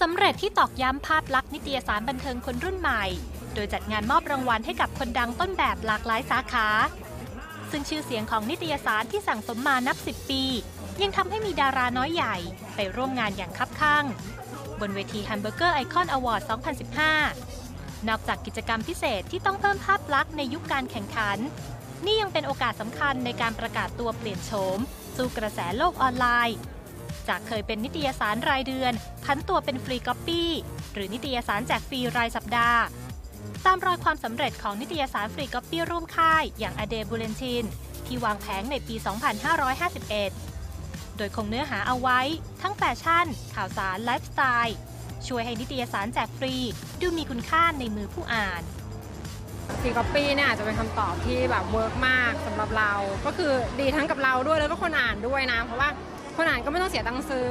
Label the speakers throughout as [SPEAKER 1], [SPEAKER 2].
[SPEAKER 1] สำเร็จที่ตอกย้ำภาพลักษณ์นิตยสารบันเทิงคนรุ่นใหม่ โดยจัดงานมอบรางวัลให้กับคนดังต้นแบบหลากหลายสาขา ซึ่งชื่อเสียงของนิตยสารที่สั่งสมมานับ10ปี ยังทำให้มีดาราน้อยใหญ่ไปร่วมงานอย่างคับข้าง บนเวที Hamburger Icon Award 2015 นอกจากกิจกรรมพิเศษที่ต้องเพิ่มภาพลักษณ์ในยุคการแข่งขัน นี่ยังเป็นโอกาสสำคัญในการประกาศตัวเปลี่ยนโฉมสู่กระแสโลกออนไลน์ จากเคยเป็นนิตยสารรายเดือนพันตัวเป็นฟรีก๊อปปี้ หรือนิตยสารแจกฟรีรายสัปดาห์ ตามรอยความสำเร็จของนิตยสารฟรีก๊อปปี้ร่วมค่ายอย่างอเดบูเลนชินที่วางแผงในปี 2551 โดยคงเนื้อหาเอาไว้ ทั้งแฟชั่น ข่าวสารไลฟ์สไตล์ช่วยให้นิตยสารแจกฟรีดูมีคุณค่าในมือผู้อ่าน
[SPEAKER 2] ฟรีก๊อปปี้เนี่ยอาจจะเป็นคำตอบที่แบบเวิร์กมากสำหรับเรา ก็คือดีทั้งกับเราด้วยแล้วก็คนอ่านด้วยนะ เพราะว่า คนอ่านก็ไม่ต้องเสียตังค์ซื้อ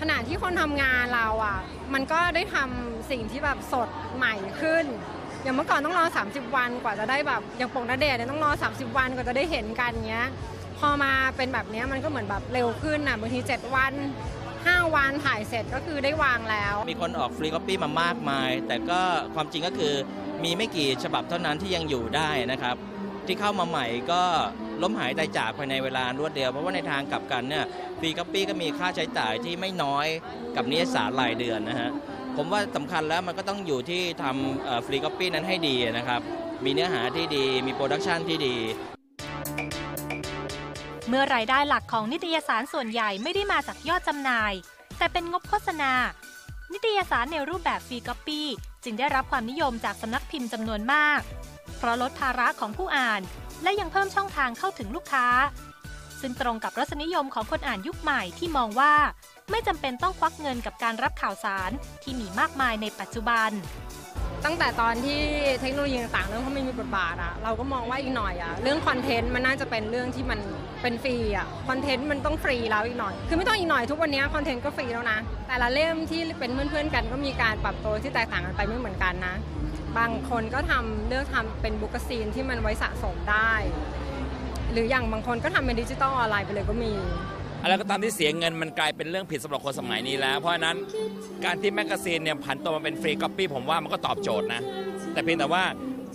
[SPEAKER 2] ขณะที่คนทำงานเราอะ มันก็ได้ทำสิ่งที่แบบสดใหม่ขึ้น อย่างเมื่อก่อนต้องรอ 30 วันกว่าจะได้แบบอย่างปกนาเดชเนี่ยต้องรอ 30 วันกว่าจะได้เห็นกันเงี้ย พอมาเป็นแบบนี้มันก็เหมือนแบบเร็วขึ้นอะบางที 7 วัน 5 วันถ่ายเสร็จก็คือได้วางแล้ว
[SPEAKER 3] มีคนออกฟรีก๊อปปี้มามากมาย แต่ก็ความจริงก็คือมีไม่กี่ฉบับเท่านั้นที่ยังอยู่ได้นะครับ ที่เข้ามาใหม่ก็ล้มหายตายจากภายในเวลารวดเดียว เพราะว่าในทางกลับกันเนี่ยฟรีก๊อปปี้ก็มีค่าใช้จ่ายที่ไม่น้อยกับนิยสารรายเดือนนะฮะผมว่าสำคัญแล้วมันก็ต้องอยู่ที่ทำฟรีก๊อปปี้นั้นให้ดีนะครับ มีเนื้อหาที่ดีมีโปรดักชันที่ดี
[SPEAKER 1] เมื่อรายได้หลักของนิตยสารส่วนใหญ่ไม่ได้มาจากยอดจำหน่าย แต่เป็นงบโฆษณา นิตยสารในรูปแบบฟรีก๊อปปี้จึงได้รับความนิยมจากสำนักพิมพ์จำนวนมาก ราะลดภาระของผู้อ่าน และยังเพิ่มช่องทางเข้าถึงลูกค้า ซึ่งตรงกับรสนิยมของคนอ่านยุคใหม่ที่มองว่า ไม่จำเป็นต้องควักเงินกับการรับข่าวสารที่มีมากมายในปัจจุบัน
[SPEAKER 2] ตั้งแต่ตอนที่เทคโนโลยีต่างๆเริ่มเข้ามามีบทบาทอะเราก็มองว่าอีกหน่อยอะเรื่องคอนเทนต์มันน่าจะเป็นเรื่องที่มันเป็นฟรีอะคอนเทนต์มันต้องฟรีแล้วอีกหน่อย คือไม่ต้องอีกหน่อยทุกวันนี้คอนเทนต์ก็ฟรีแล้วนะ แต่ละเล่มที่เป็นเพื่อนๆกันก็มีการปรับตัวที่แตกต่างกันไปไม่เหมือนกันนะ บางคนก็ทำเลือกทำเป็นบุ๊กซีนที่มันไว้สะสมได้ หรืออย่างบางคนก็ทำเป็นดิจิตอลออนไลน์ไปเลยก็มี
[SPEAKER 4] อะไรก็ตามที่เสียเงินมันกลายเป็นเรื่องผิดสำหรับคนสมัยนี้แล้ว เพราะฉะนั้นการที่แมกกาซีนเนี่ยผันตัวมาเป็นฟรีก๊อปปี้ผมว่ามันก็ตอบโจทย์นะ แต่เพียงแต่ว่า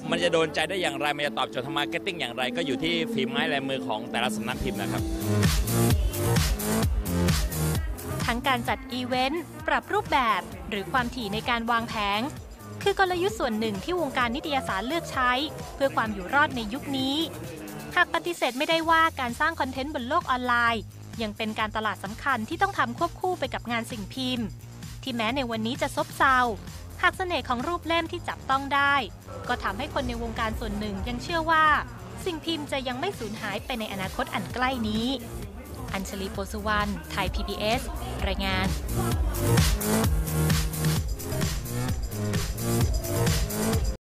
[SPEAKER 4] มันจะโดนใจได้อย่างไร มันจะตอบโจทย์ทางมาร์เก็ตติ้งอย่างไร ก็อยู่ที่ฝีไม้ลายมือของแต่ละสำนักพิมพ์นะครับ
[SPEAKER 1] ทั้งการจัดอีเวนต์ ปรับรูปแบบ หรือความถี่ในการวางแผง คือกลยุทธ์ส่วนหนึ่งที่วงการนิตยสารเลือกใช้ เพื่อความอยู่รอดในยุคนี้ หากปฏิเสธไม่ได้ว่าการสร้างคอนเทนต์บนโลกออนไลน์ ยังเป็นการตลาดสำคัญที่ต้องทำควบคู่ไปกับงานสิ่งพิมพ์ ที่แม้ในวันนี้จะซบเซาหากเสน่ห์ของรูปเล่มที่จับต้องได้ ก็ทำให้คนในวงการส่วนหนึ่งยังเชื่อว่า สิ่งพิมพ์จะยังไม่สูญหายไปในอนาคตอันใกล้นี้ อัญชลีโพสุวรรณไทย PBS รายงาน Música